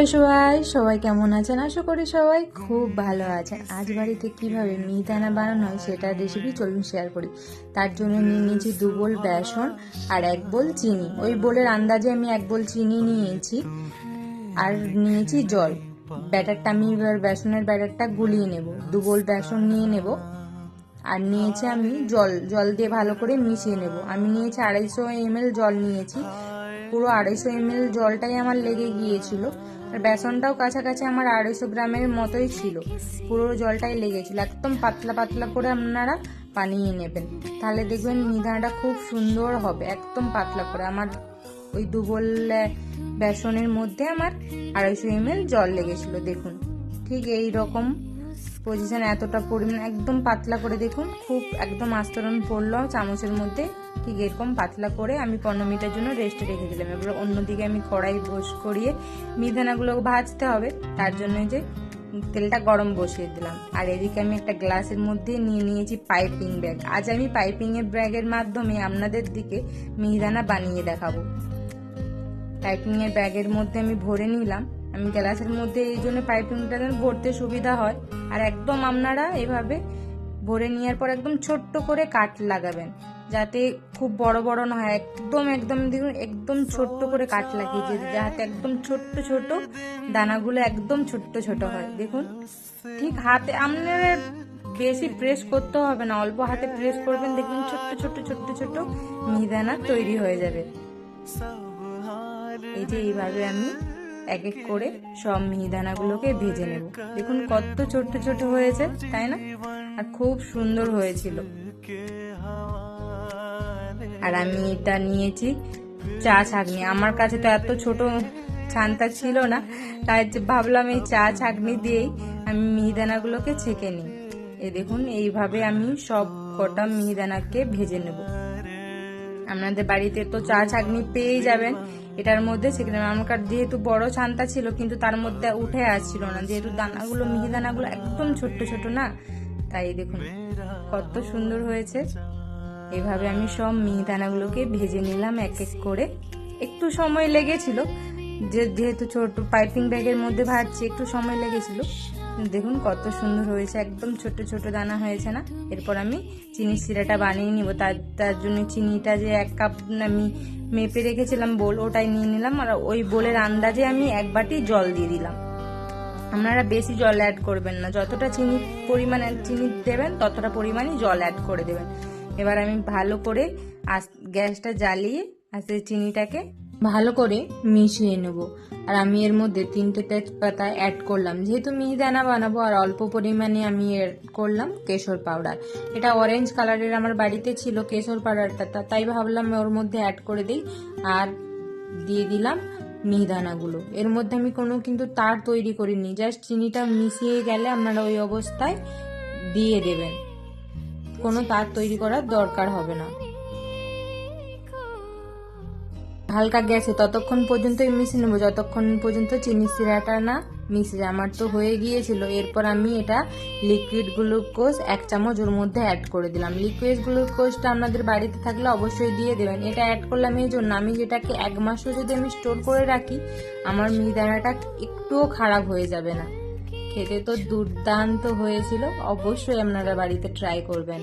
Hello সবাই সবাই কেমন আছেন? আশা করি সবাই খুব ভালো আছেন। আজ বাড়িতে কীভাবে মিহিদানা বানানো হয় সেটার রেসিপি চলুন শেয়ার করি। তার জন্য নিয়ে নিয়েছি দু বোল বেসন আর এক বোল চিনি। ওই বোলের আন্দাজে আমি এক বোল চিনি নিয়েছি আর নিয়েছি জল। ব্যাটারটা আমি এবার বেসনের ব্যাটারটা গুলিয়ে নেব। দু বোল বেসন নিয়ে নেব আর নিয়েছি আমি জল। জল দিয়ে ভালো করে মিশিয়ে নেব। আমি নিয়েছি আড়াইশো এমএল জল নিয়েছি। পুরো আড়াইশো এমএল জলটাই আমার লেগে গিয়েছিল। আর বেসনটাও কাছাকাছি আমার আড়াইশো গ্রামের মতোই ছিল। পুরো জলটাই লেগেছিল। একদম পাতলা পাতলা করে আপনারা বানিয়ে নেবেন। তাহলে দেখবেন মিধানাটা খুব সুন্দর হবে। একদম পাতলা করে। আমার ওই দুবল বেসনের মধ্যে আমার আড়াইশো এমএল জল লেগেছিল। দেখুন, ঠিক এই রকম পজিশন এতটা পরিমাণ একদম পাতলা করে দেখুন, খুব একদম আস্তরণ পড়ল চামচের মধ্যে। ঠিক এরকম পাতলা করে আমি পনেরো মিনিটের জন্য রেস্টে রেখে দিলাম। এবার অন্যদিকে আমি কড়াই বস করিয়ে মিধানাগুলো ভাজতে হবে, তার জন্য যে তেলটা গরম বসিয়ে দিলাম। আর এদিকে আমি একটা গ্লাসের মধ্যে নিয়ে নিয়েছি পাইপিং ব্যাগ আজ আমি পাইপিং এর ব্যাগের মাধ্যমে আপনাদের দিকে মিহিদানা বানিয়ে দেখাবো। পাইপিং এর ব্যাগের মধ্যে আমি ভরে নিলাম। আমি গ্লাসের মধ্যে এই জন্য পাইপিংটা ভরতে সুবিধা হয়। আর একদম আপনারা এভাবে ভরে নেওয়ার পর একদম ছোট্ট করে কাট লাগাবেন। যাতে খুব বড় বড় না হয়। একদম একদম দেখুন, একদম ছোট্ট করে কাট লাগিয়েছে যাতে একদম ছোট্ট ছোট দানাগুলো একদম ছোট্ট ছোট হয়। দেখুন, ঠিক হাতে আপনারা বেশি প্রেস করতে হবে না। অল্প হাতে প্রেস করবেন, দেখবেন ছোট্ট ছোট্ট ছোট্ট ছোট্ট মিহিদানা তৈরি হয়ে যাবে। এই যে এইভাবে আমি এক এক করে সব মিহিদানাগুলোকে ভেজে নেব। দেখুন কত ছোট্ট ছোট হয়েছে তাই না? আর খুব সুন্দর হয়েছিল। আর আমি এটা নিয়েছি চা ছাঁকনি। আমার কাছে তো এত ছোট ছানটা ছিল না তাই ভাবলাম এই চা ছাঁকনি দিয়েই আমি মিহিদানাগুলোকে ছেঁকে নিই। এই দেখুন এইভাবে আমি সব কটা মিহিদানাকে ভেজে নেব। আপনাদের বাড়িতে তো চা ছাগনি পেয়েই যাবেন এটার মধ্যে সেখানে আমার যেহেতু বড় ছান্তা ছিল, কিন্তু তার মধ্যে উঠে আসছিল না। যেহেতু দানাগুলো, মিহি দানাগুলো একদম ছোট্ট ছোট না, তাই দেখুন কত সুন্দর হয়েছে। এভাবে আমি সব মিহি দানাগুলোকে ভেজে নিলাম এক এক করে। একটু সময় লেগেছিল যেহেতু ছোট পাইপিং ব্যাগের মধ্যে ভাজছি, একটু সময় লেগেছিল। দেখুন কত সুন্দর হয়েছে, একদম ছোট ছোট দানা হয়েছে না? এরপর আমি চিনি সিরাটা বানিয়ে নিব। তার তার জন্য চিনিটা যে এক কাপ আমি মেপে রেখেছিলাম বোল, ওটাই নিয়ে নিলাম। আর ওই বোলের আন্দাজে আমি এক বাটি জল দিয়ে দিলাম। আপনারা বেশি জল অ্যাড করবেন না। যতটা চিনি পরিমাণে, চিনি দেবেন, ততটা পরিমাণই জল অ্যাড করে দেবেন। এবার আমি ভালো করে গ্যাসটা জ্বালিয়ে আস্তে চিনিটাকে ভালো করে মিশিয়ে নেব। আর আমি এর মধ্যে তিনটে তেজপাতা অ্যাড করলাম। যেহেতু মিহিদানা বানাবো আর অল্প পরিমাণে আমি অ্যাড করলাম কেশর পাউডার। এটা অরেঞ্জ কালারের আমার বাড়িতে ছিল কেশর পাউডারটা তাই ভাবলাম ওর মধ্যে অ্যাড করে দিই। আর দিয়ে দিলাম মিহিদানাগুলো। এর মধ্যে আমি কোনো কিন্তু তার তৈরি করিনি জাস্ট চিনিটা মিশিয়ে গেলে আপনারা ওই অবস্থায় দিয়ে দেবেন। কোনো তার তৈরি করার দরকার হবে না। হালকা গ্যাসে ততক্ষণ পর্যন্তই মিশে নেব। যতক্ষণ পর্যন্ত চিনি সিরাটা না মিশে যায়। আমার তো হয়ে গিয়েছিল। এরপর আমি এটা লিকুইড গ্লুকোজ এক চামচ ওর মধ্যে অ্যাড করে দিলাম। লিকুইড গ্লুকোজটা আপনাদের বাড়িতে থাকলে অবশ্যই দিয়ে দেবেন। এটা অ্যাড করলাম এই জন্য আমি যেটাকে এক মাসও যদি আমি স্টোর করে রাখি, আমার মিহিদানাটা একটুও খারাপ হয়ে যাবে না। খেতে তো দুর্দান্ত হয়েছিল। অবশ্যই আপনারা বাড়িতে ট্রাই করবেন।